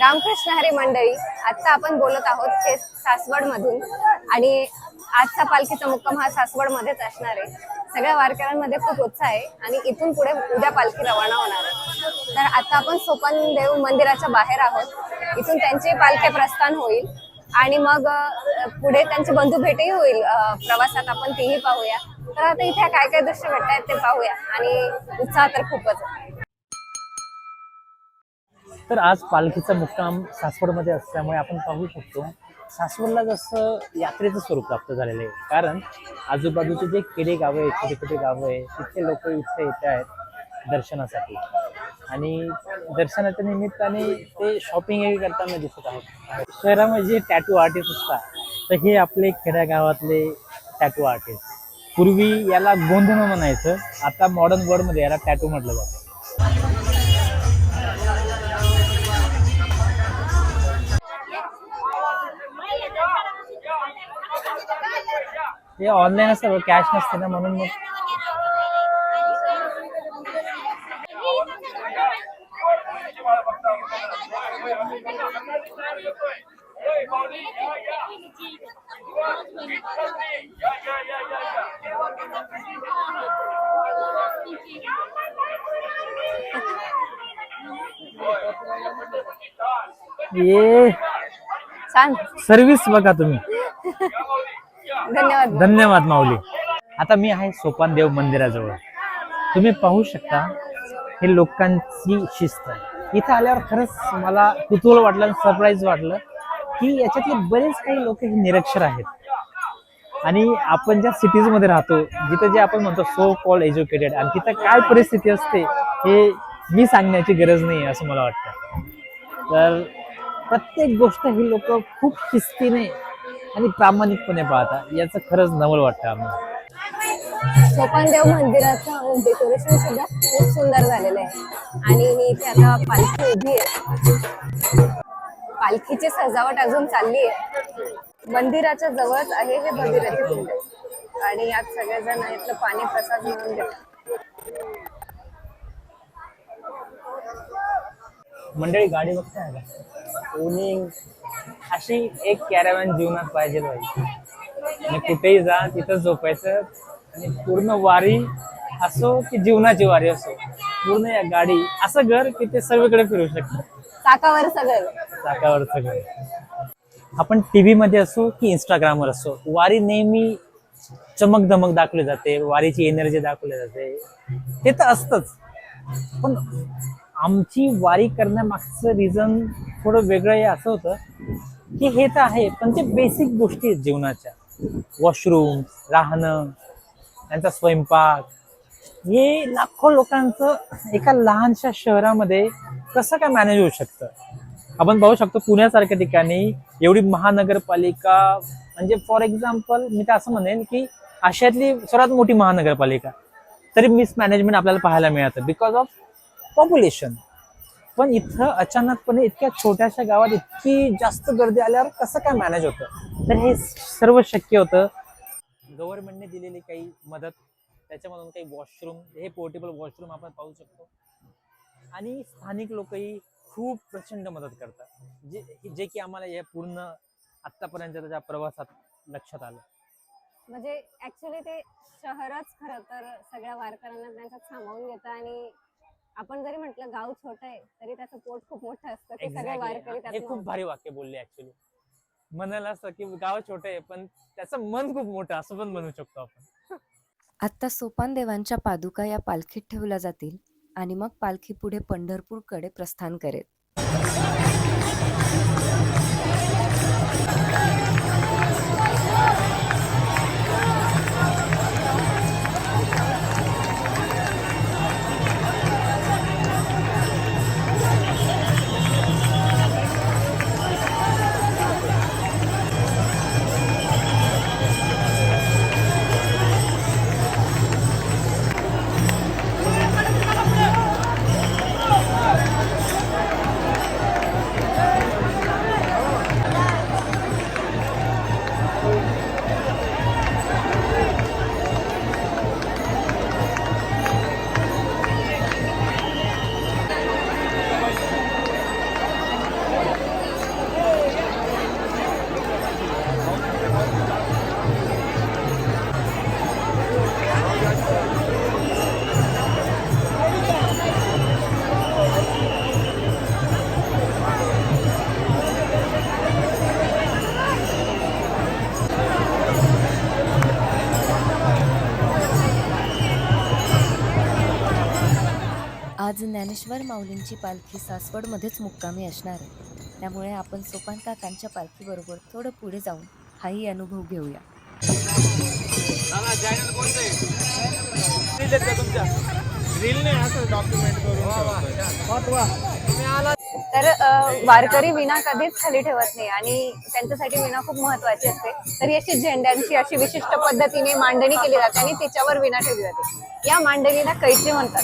रामकृष्ण हरी मंडळी आता आपण बोलत आहोत हे सासवड मधून आणि आजचा पालखीचा मुक्काम हा सासवड मध्येच असणार आहे. सगळ्या वारकऱ्यांमध्ये खूप उत्साह आहे आणि इथून पुढे उद्या पालखी रवाना होणार आहे. तर आता आपण सोपन देव मंदिराच्या बाहेर आहोत. इथून त्यांची पालखी प्रस्थान होईल. आणि मग पुढे त्यांची बंधू भेटही होईल. प्रवासात आपण तेही पाहूया. तर आता इथे काय काय दृश्य भेटत आहेत ते पाहूया. आणि उत्साह तर खूपच आहे. तर आज पालखीचा मुक्काम सासवडमध्ये असल्यामुळे आपण पाहू शकतो. सासवडला जसं यात्रेचं स्वरूप प्राप्त झालेलं आहे. कारण आजूबाजूचे जे केडे गावं आहेत छोटे छोटे गावं आहे तिथले लोक इथे येत आहेत दर्शनासाठी. आणि दर्शनाच्या निमित्ताने ते शॉपिंगही करताना दिसत आहोत. शहरामध्ये जे टॅटू आर्टिस्ट असतात तर हे आपले खेड्यागावातले टॅटू आर्टिस्ट पूर्वी याला गोंधळ म्हणायचं. आता मॉडर्न वर्ल्डमध्ये याला टॅटू म्हटलं जातं. हे ऑनलाईन असतं कॅश नसते ना म्हणून मग ये सर्विस बघा तुम्ही. धन्यवाद. धन्यवाद माऊली. आता मी आहे सोपान देव मंदिराजवळ. तुम्ही पाहू शकता हे लोकांची शिस्त इथं आल्यावर खरंच मला कुतूहल वाटलं आणि सरप्राईज वाटलं की याच्यातले बरेच काही लोक हे निरक्षर आहेत. आणि आपण ज्या सिटीजमध्ये राहतो जिथं जे आपण म्हणतो सो कॉल एज्युकेटेड आणि तिथं काय परिस्थिती असते हे मी सांगण्याची गरज नाही असं मला वाटतं. तर प्रत्येक गोष्ट ही लोक खूप शिस्तीने आणि प्रामाणिकपणे पाहतात याचं खरंच नवल वाटतं आम्हाला. सोपानदेव मंदिराचं डेकोरेशन सुद्धा खूप सुंदर झालेलं आहे. आणि ही इथे आता पालखी उभी आहे. पालखीची सजावट अजून चालली आहे. मंदिराच्या जवळच आहे हे भगीरथी कुंड. आणि यात सगळेजण इथलं पाणी प्रसाद म्हणून देतात. मंडळी गाडी बघताय का? कोणी अशी एक कॅरावॅन जीवनात पाहिजे पाहिजे आणि कुठेही जा तिथं झोपायचं आणि पूर्ण वारी असो की जीवनाची वारी असो पूर्ण या गाडी असं घर की ते सर्वीकडे फिरू शकतं. चाकावर सगळं. सगळं आपण टीव्ही मध्ये असो की इंस्टाग्रामवर असो वारी नेहमी चमक धमक दाखवली जाते वारीची एनर्जी दाखवली जाते. ते तर असतच. पण आमची वारी करण्यामागचं रिझन थोडं वेगळं आहे असं होतं. की हे तर आहे पण ते बेसिक गोष्टी आहेत जीवनाच्या. वॉशरूम राहणं त्यांचा स्वयंपाक. हे लाखो लोकांचं एका लहानशा शहरामध्ये कसं काय मॅनेज होऊ शकतं? आपण पाहू शकतो पुण्यासारख्या ठिकाणी एवढी महानगरपालिका म्हणजे फॉर एक्झाम्पल मी तर असं म्हणेन की आशियातली सर्वात मोठी महानगरपालिका तरी मिसमॅनेजमेंट आपल्याला पाहायला मिळतं बिकॉज ऑफ पॉप्युलेशन पण इथं अचानकपणे इतक्या छोट्याशा गावात इतकी जास्त गर्दी आल्यावर कसं काय मॅनेज होतं? तर हे सर्व शक्य होतं. गव्हर्नमेंटने दिलेली काही मदत त्याच्यामधून काही वॉशरूम हे पोर्टेबल वॉशरूम आपण पाहू शकतो. आणि स्थानिक लोकही खूप प्रचंड मदत करतात. जे जे की आम्हाला या पूर्ण आतापर्यंतच्या प्रवासात लक्षात आलं. म्हणजे ऍक्च्युली ते शहरच खरं तर सगळ्या वारकऱ्यांना त्यांच्यात सामावून घेतं आणि आपण जरी म्हटलं गाव छोटं आहे तरी त्याचं पोट खूप मोठं असतं. ते सगळे वारकरी Exactly. हे खूप भारी वाक्य बोलले ऍक्च्युली म्हणायला असं की गाव छोटं आहे पण त्याचं मन खूप मोठं असं पण म्हणू शकतो आपण. आत्ता सोपान देवांच्या पादुका या पालखीत ठेवल्या जातील आणि मग पालखी पुढे पंढरपूरकडे प्रस्थान करेल. आज ज्ञानेश्वर माऊलींची पालखी सासवडमध्येच मुक्कामी असणार आहे. त्यामुळे आपण सोपान काकांच्या पालखीबरोबर थोडं पुढे जाऊन हाही अनुभव घेऊया. तर वारकरी विना कधीच खाली ठेवत नाही आणि त्यांच्यासाठी विना खूप महत्वाची असते. तर अशी झेंड्यांची अशी विशिष्ट पद्धतीने मांडणी केली जाते आणि तिच्यावर विना ठेवली जाते. या मांडणीला कैची म्हणतात.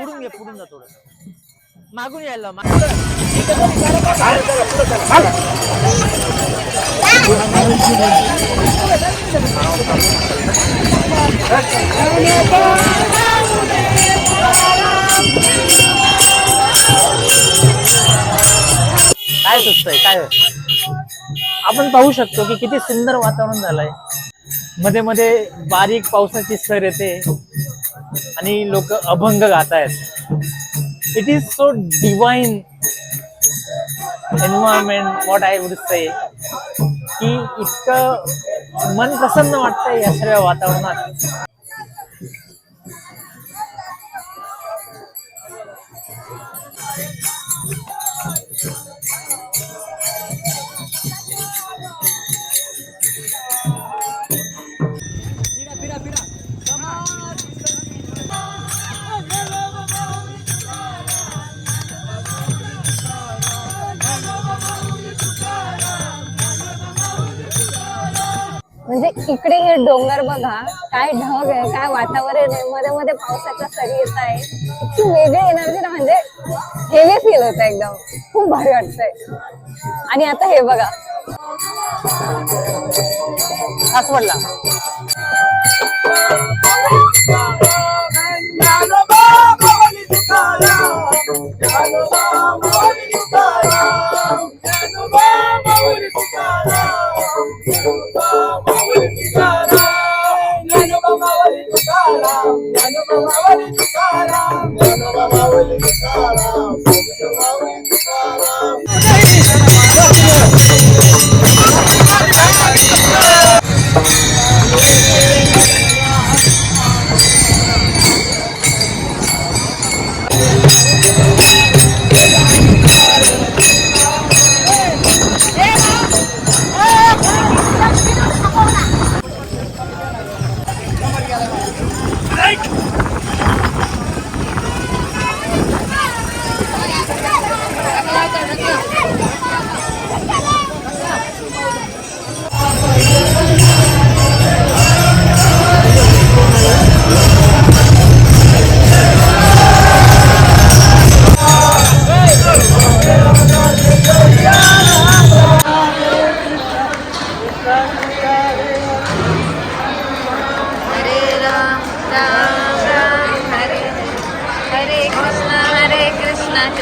पुढून घे पुढून जा थोडं. मागून यायला काय सुचतंय काय? आपण पाहू शकतो की किती सुंदर वातावरण झालंय. मध्ये मध्ये बारीक पावसाची सर येते. आणि लोक अभंग गातायत. It is so divine environment what I would say की इतकं मन प्रसन्न वाटतंय या सगळ्या वातावरणात. म्हणजे इकडे हे डोंगर बघा काय ढग आहे काय वातावरण आहे. मध्ये मध्ये पावसाचा सरी येत आहे. इतकी वेगळी एनर्जी ना म्हणजे हेवी फील होत एकदम. खूप भारी वाटतंय. आणि आता हे बघा. सासवडला हरे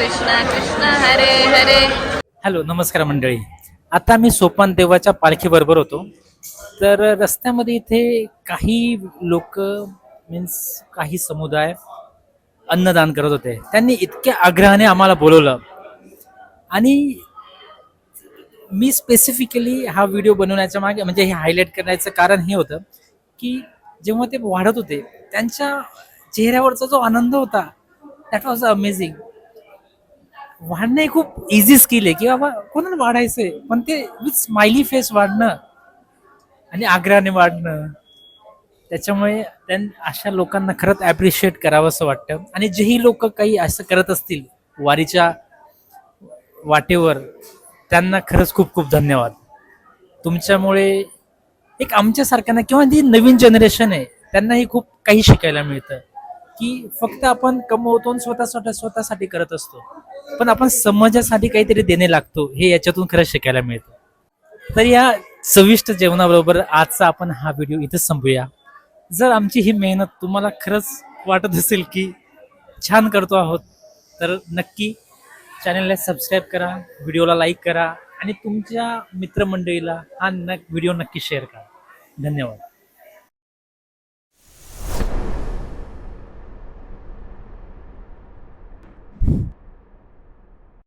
कृष्ण कृष्ण हरे हरे. हॅलो नमस्कार मंडळी. आता मी सोपान देवाच्या पालखीबरोबर होतो. तर रस्त्यामध्ये इथे काही लोक मीन्स काही समुदाय अन्नदान करत होते. त्यांनी इतक्या आग्रहाने आम्हाला बोलवलं. आणि मी स्पेसिफिकली हा व्हिडिओ बनवण्याच्या मागे म्हणजे हे हायलाईट करण्याचं कारण हे होतं की जेव्हा ते वाढत होते त्यांच्या चेहऱ्यावरचा जो आनंद होता दॅट वॉज अमेझिंग वाढणं हे खूप इझी स्किल आहे. की बाबा कोणाला वाढायचंय? पण ते विथ स्माइली फेस वाढणं आणि आग्रहाने वाढणं त्याच्यामुळे त्यां अशा लोकांना खरंच ॲप्रिशिएट करावं असं वाटतं. आणि जेही लोक काही असं करत असतील वारीच्या वाटेवर त्यांना खरंच खूप खूप धन्यवाद. तुमच्यामुळे एक आमच्यासारख्यांना किंवा जी नवीन जनरेशन आहे त्यांनाही खूप काही शिकायला मिळतं. की फक्त आपण कमवतो आणि स्वतःसाठी स्वतःसाठी करत असतो. पण आपण समाजासाठी काहीतरी देणे लागतो हे याच्यातून खरंच शिकायला मिळतं. तर या चविष्ट जेवणाबरोबर आजचा आपण हा व्हिडिओ इथं संपूया. जर आमची ही मेहनत तुम्हाला खरंच वाटत असेल की छान करतो आहोत तर नक्की चॅनलला सबस्क्राईब करा व्हिडिओला लाईक करा आणि तुमच्या मित्रमंडळीला हा न व्हिडिओ नक्की शेअर करा. धन्यवाद.